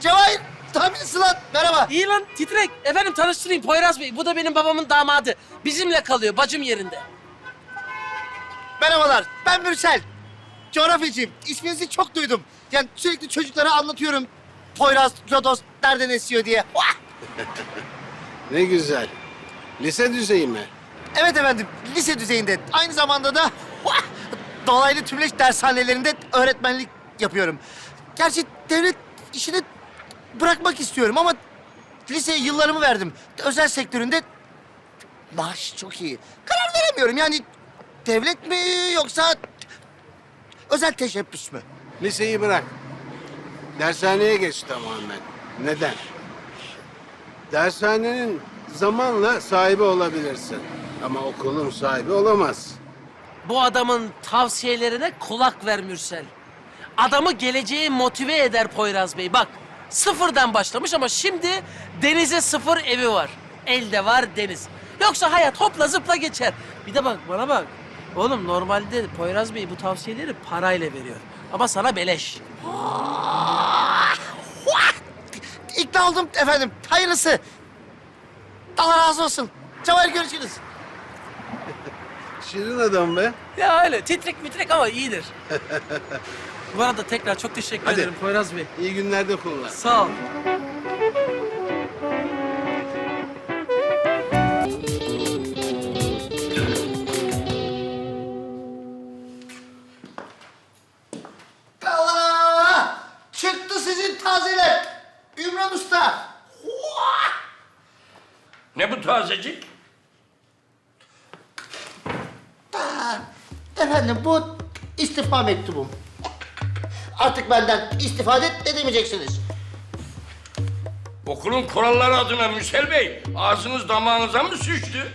Cevahir, tahminsin lan. Merhaba. İyi lan titrek. Efendim tanıştırayım Poyraz Bey. Bu da benim babamın damadı. Bizimle kalıyor bacım yerinde. Merhabalar, ben Mürsel. Coğrafyacıyım. İsminizi çok duydum. Yani sürekli çocuklara anlatıyorum. Poyraz, Rodos nereden esiyor diye. Vah! Ne güzel. Lise düzeyi mi? Evet efendim, lise düzeyinde. Aynı zamanda da vah! dolaylı tümleç dershanelerinde öğretmenlik yapıyorum. Gerçi devlet işini bırakmak istiyorum ama liseye yıllarımı verdim. Özel sektöründe maaş çok iyi. Karar veremiyorum yani devlet mi yoksa özel teşebbüs mü? Liseyi bırak. Dershaneye geç tamamen. Neden? Dershanenin zamanla sahibi olabilirsin. Ama okulun sahibi olamaz. Bu adamın tavsiyelerine kulak ver Mürsel. Adamı geleceğe motive eder Poyraz Bey. Bak sıfırdan başlamış ama şimdi denize sıfır evi var. Elde var deniz. Yoksa hayat hopla zıpla geçer. Bir de bak bana bak. Oğlum normalde Poyraz Bey bu tavsiyeleri parayla veriyor. Ama sana beleş. İkna oldum efendim. Hayırlısı. Allah razı olsun. Cevahir görüşürüz. Şirin adam be. Ya öyle titrek mitrek ama iyidir. bu arada tekrar çok teşekkür Hadi. ederim Poyraz Bey. İyi günlerde kullan. Sağ ol. Allah! Çıktı sizin tazeler. Ümran Usta. Ne bu tazecik? Aa, Efendim bu istifa mektubum. Artık benden istifa et edemeyeceksiniz. Okulun kuralları adına Müsel Bey, ağzınız damağınıza mı sıçtı?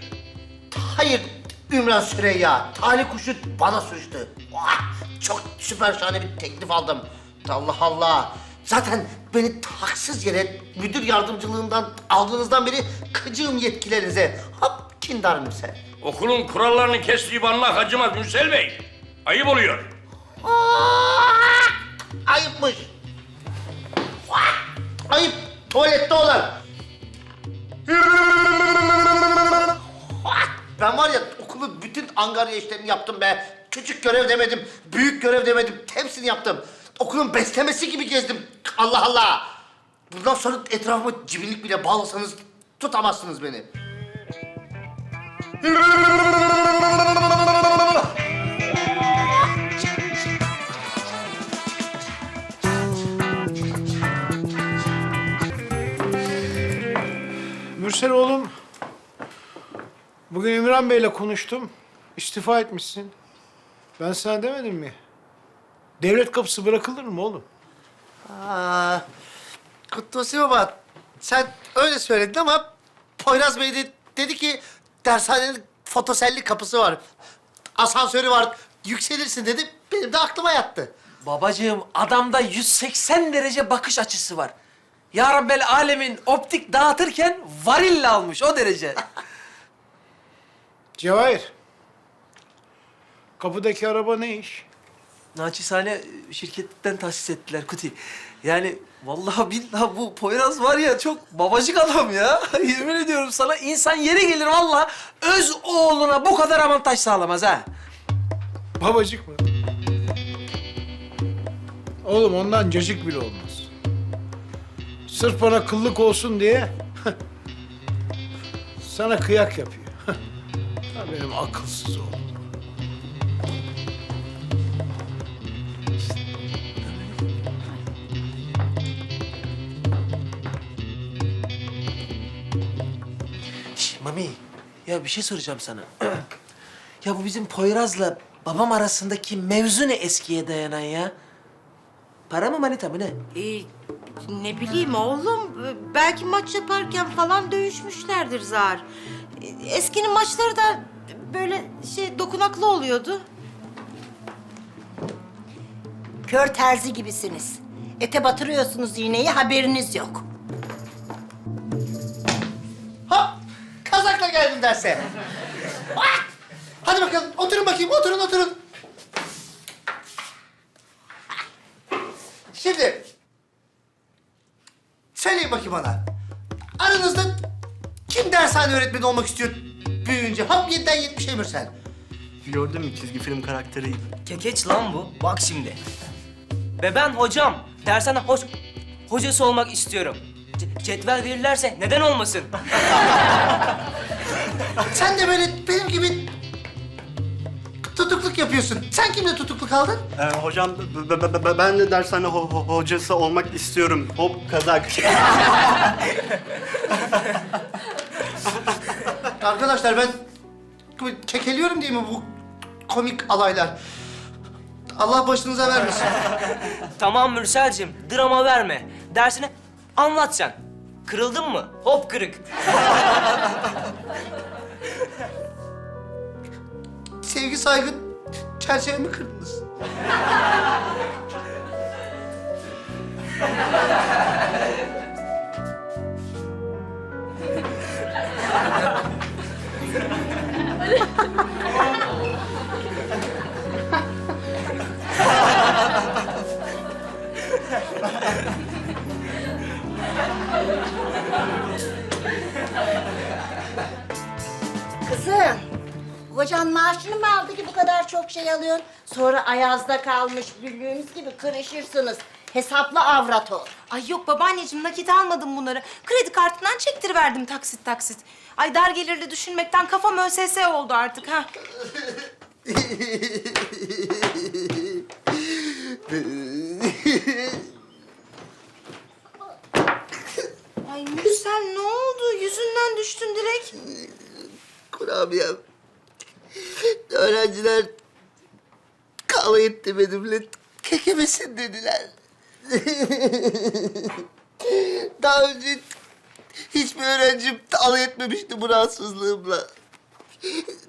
Hayır Ümran Süreyya. Talih kuşu bana suçtu. Vah! Çok süper şahane bir teklif aldım. Allah Allah. Zaten beni haksız yere müdür yardımcılığından aldığınızdan beri kıcığım yetkilerinize. Hop kindarım sen. Okulun kurallarını kestiği banına acımaz Müsel Bey. Ayıp oluyor. Aa! Ayıpmış. Ayıp tuvalette olan. Ben var ya okulun bütün angarya işlerini yaptım be. Küçük görev demedim, büyük görev demedim. Hepsini yaptım. Okulun beslemesi gibi gezdim. Allah Allah. Bundan sonra etrafıma cibinlik bile bağlasanız tutamazsınız beni. Mürsel oğlum, bugün İmran Bey'le konuştum. İstifa etmişsin. Ben sana demedim mi? Devlet kapısı bırakılır mı oğlum? Aa, Kutlusi Baba, sen öyle söyledin ama Poyraz Bey de dedi ki dershanenin fotoselli kapısı var. Asansörü var, yükselirsin dedi. Benim de aklıma yattı. Babacığım adamda 180 derece bakış açısı var. Ya Rabbel alemin optik dağıtırken varille almış o derece. Cevahir, kapıdaki araba ne iş? Naçizane şirketten tahsis ettiler Kuti. Yani vallahi billahi bu Poyraz var ya çok babacık adam ya. Yemin ediyorum sana insan yeri gelir vallahi öz oğluna bu kadar avantaj sağlamaz ha. Babacık mı? Oğlum ondan cacık bile olmaz. Sırf bana kıllık olsun diye sana kıyak yapıyor. Ha, benim akılsız oğlum. Şş, Mami ya bir şey soracağım sana. ya bu bizim Poyraz'la babam arasındaki mevzu ne eskiye dayanan ya? Para mı manita mı ne? Ee, ne bileyim oğlum, belki maç yaparken falan dövüşmüşlerdir zar. Eskinin maçları da böyle şey dokunaklı oluyordu. Kör terzi gibisiniz. Ete batırıyorsunuz iğneyi haberiniz yok. Hop, kazakla geldim derse. Ah! Hadi bakalım, oturun bakayım, oturun, oturun. Şimdi, Söyleyin bakayım bana. Aranızda kim dershane öğretmeni olmak istiyor büyüyünce? Hop 7'den 70'e Mürsel. Gördün mü çizgi film karakteri? Kekeç lan bu. Bak şimdi. Ve ben hocam. Dershane hoş... hocası olmak istiyorum. C- cetvel verirlerse neden olmasın? Sen de böyle benim gibi tutukluk yapıyorsun. Sen kimle tutukluk aldın? Ee, hocam ben de dershane ho- ho- hocası olmak istiyorum. Hop kazak. Arkadaşlar ben kekeliyorum değil mi bu komik alaylar? Allah başınıza vermesin. tamam Mürselcim, drama verme. Dersini anlat sen. Kırıldın mı? Hop kırık. Sevgi saygı çerçevemi kırdınız. hocan maaşını mı aldı ki bu kadar çok şey alıyorsun? Sonra ayazda kalmış büllüğümüz gibi kırışırsınız. Hesaplı avrat ol. Ay yok babaanneciğim nakit almadım bunları. Kredi kartından çektiriverdim taksit taksit. Ay dar gelirli düşünmekten kafam ÖSS oldu artık ha. Ay Mürsel ne oldu? Yüzünden düştün direkt. Kurabiyem. Öğrenciler kavga etti benimle. Kekemesin dediler. Daha önce hiçbir öğrencim alay etmemişti bu rahatsızlığımla.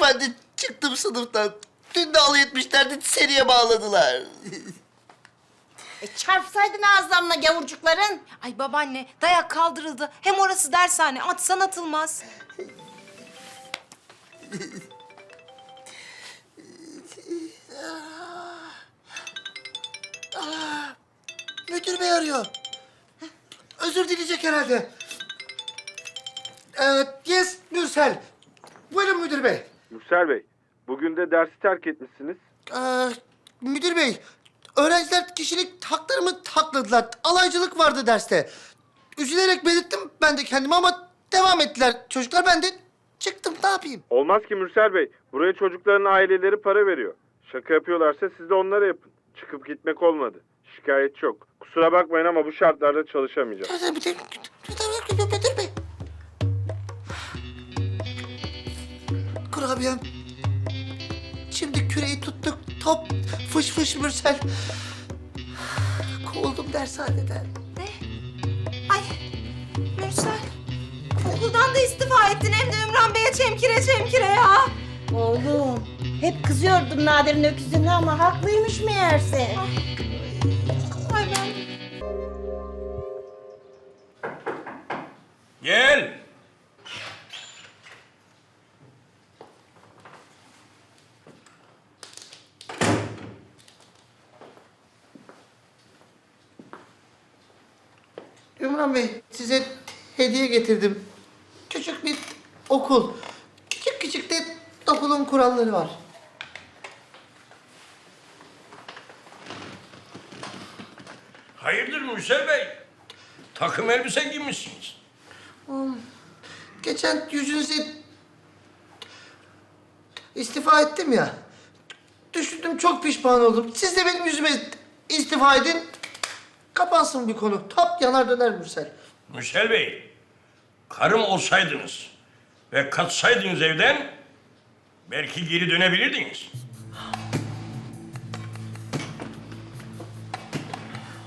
ben de çıktım sınıftan. Dün de alay etmişlerdi, seriye bağladılar. E çarpsaydın ağızlarına gavurcukların. Ay babaanne dayak kaldırıldı. Hem orası dershane atsan atılmaz. Müdür bey arıyor. Özür dileyecek herhalde. Evet, yes Mürsel. Buyurun müdür bey. Yüksel Bey, bugün de dersi terk etmişsiniz. Ee, müdür bey, öğrenciler kişilik haklarımı takladılar. Alaycılık vardı derste. Üzülerek belirttim ben de kendimi ama devam ettiler çocuklar. Ben de çıktım, ne yapayım? Olmaz ki Mürsel Bey, buraya çocukların aileleri para veriyor. Şaka yapıyorlarsa siz de onlara yapın. Çıkıp gitmek olmadı. Şikayetçi yok. Kusura bakmayın ama bu şartlarda çalışamayacağım. Müdür bey. Kurabiyem. Şimdi küreği tuttuk. Top fış fış mürsel. Kovuldum dershaneden. Okuldan da istifa ettin hem de Ümran Bey'e çemkire çemkire ya. Oğlum, hep kızıyordum Nadir'in öküzüne ama haklıymış meğerse. Ay ben... Gel. Ümran Bey, size hediye getirdim. Küçük bir okul. Küçük küçük de okulun kuralları var. Hayırdır Mürsel Bey? Takım elbise giymişsiniz. Geçen yüzünüze istifa ettim ya. Düşündüm çok pişman oldum. Siz de benim yüzüme istifa edin. Kapansın bir konu. Top yanar döner Mürsel. Mürsel Bey, karım olsaydınız ve kaçsaydınız evden belki geri dönebilirdiniz.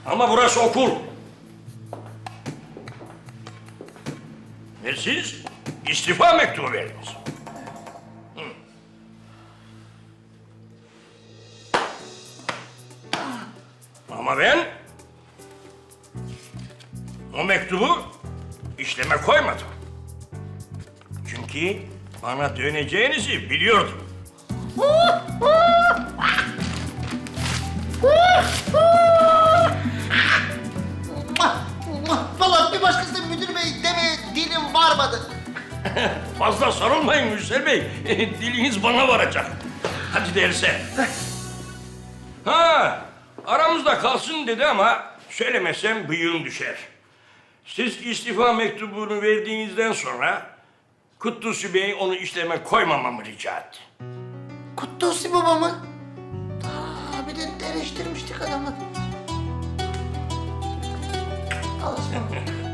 Ama burası okul. Ve siz istifa mektubu verdiniz. Ama ben o mektubu işleme koymadım. Çünkü bana döneceğinizi biliyordum. Valla bir başkası müdür bey demeye dilim varmadı. Fazla sarılmayın Mürsel Bey. Diliniz bana varacak. Hadi derse. Ha, aramızda kalsın dedi ama söylemesem bıyığım düşer. Siz istifa mektubunu verdiğinizden sonra Kutlusu Bey onu işleme koymamamı rica etti. Kutlusi baba mı? Aa, bir de eleştirmiştik adamı. Al o zaman.